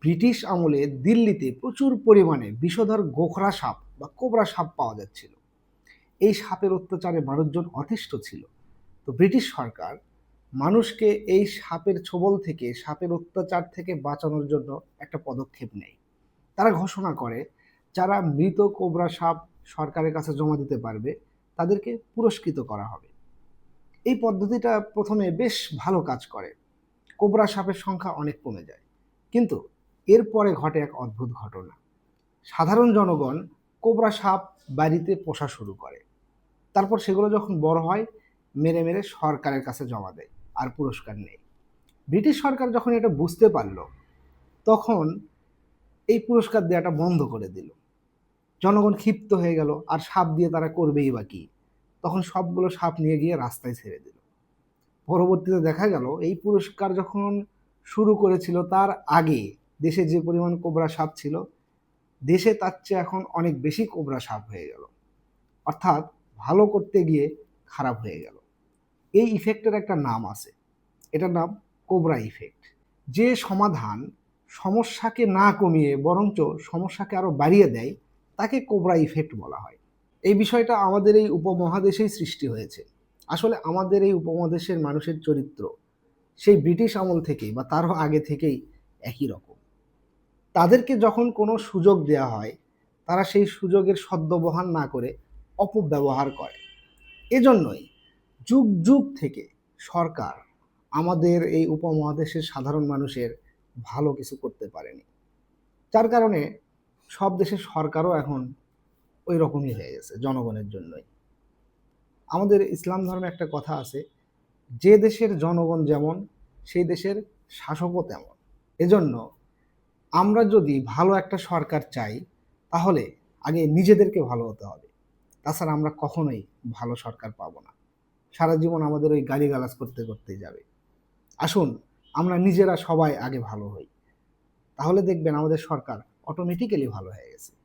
British আমলে দিল্লিতে প্রচুর পরিমাণে বিষধর গোখরা সাপ বা কোবরা সাপ পাওয়া যাচ্ছিল। এই সাপের অত্যাচারে মানুষজন অতিষ্ঠ ছিল। তো ব্রিটিশ সরকার মানুষকে এই সাপের ছোবল থেকে, সাপের অত্যাচার থেকে বাঁচানোর জন্য একটা পদক্ষেপ নেয়। তারা ঘোষণা করে, যারা মৃত কোবরা সাপ সরকারের কাছে জমা দিতে পারবে, তাদেরকে পুরস্কৃত করা হবে। এই পদ্ধতিটা প্রথমে বেশ ভালো কাজ করে। কোবরা সাপের সংখ্যা অনেক কমে যায়। কিন্তু এরপরে ঘটে এক অদ্ভুত ঘটনা। সাধারণ জনগণ কোবরা সাপ বাড়িতে পোষা শুরু করে। তারপর সেগুলো যখন বড় হয়, মেরে মেরে সরকারের কাছে জমা দেয় আর পুরস্কার নেই ব্রিটিশ সরকার যখন এটা বুঝতে পারল, তখন এই পুরস্কার দেওয়াটা বন্ধ করে দিল। জনগণ ক্ষিপ্ত হয়ে গেল, আর সাপ দিয়ে তারা করবেই বা কী? তখন সবগুলো সাপ নিয়ে গিয়ে রাস্তায় ছেড়ে দিল। পরবর্তীতে দেখা গেল, এই পুরস্কার যখন শুরু করেছিল তার আগে দেশে যে পরিমাণ কোবরা সাপ ছিল, দেশে তার চেয়ে এখন অনেক বেশি কোবরা সাপ হয়ে গেল। অর্থাৎ ভালো করতে গিয়ে খারাপ হয়ে গেল। এই ইফেক্টের একটা নাম আছে। এটার নাম কোবরা ইফেক্ট যে সমাধান সমস্যাকে না কমিয়ে বরঞ্চ সমস্যাকে আরও বাড়িয়ে দেয়, তাকে কোবরা ইফেক্ট বলা হয়। এই বিষয়টা আমাদের এই উপমহাদেশেই সৃষ্টি হয়েছে। আসলে আমাদের এই উপমহাদেশের মানুষের চরিত্র সেই ব্রিটিশ আমল থেকেই বা তারও আগে থেকেই একই রকম। তাদেরকে যখন কোনো সুযোগ দেওয়া হয়, তারা সেই সুযোগের সদ্ব্যবহার না করে অপব্যবহার করে। এজন্যই যুগ যুগ থেকে সরকার আমাদের এই উপমহাদেশের সাধারণ মানুষের ভালো কিছু করতে পারেনি। যার কারণে সব দেশের সরকারও এখন ওই রকমই হয়ে গেছে, জনগণের জন্যই। আমাদের ইসলাম ধর্মে একটা কথা আছে, যে দেশের জনগণ যেমন, সেই দেশের শাসকও তেমন। এজন্য আমরা যদি ভালো একটা সরকার চাই, তাহলে আগে নিজেদেরকে ভালো হতে হবে। তাছাড়া আমরা কখনোই ভালো সরকার পাবো না। সারা জীবন আমাদের ওই গালিগালাজ করতে করতেই যাবে। আসুন, আমরা নিজেরা সবাই আগে ভালো হই। তাহলে দেখবেন আমাদের সরকার অটোমেটিক্যালি ভালো হয়ে গেছে।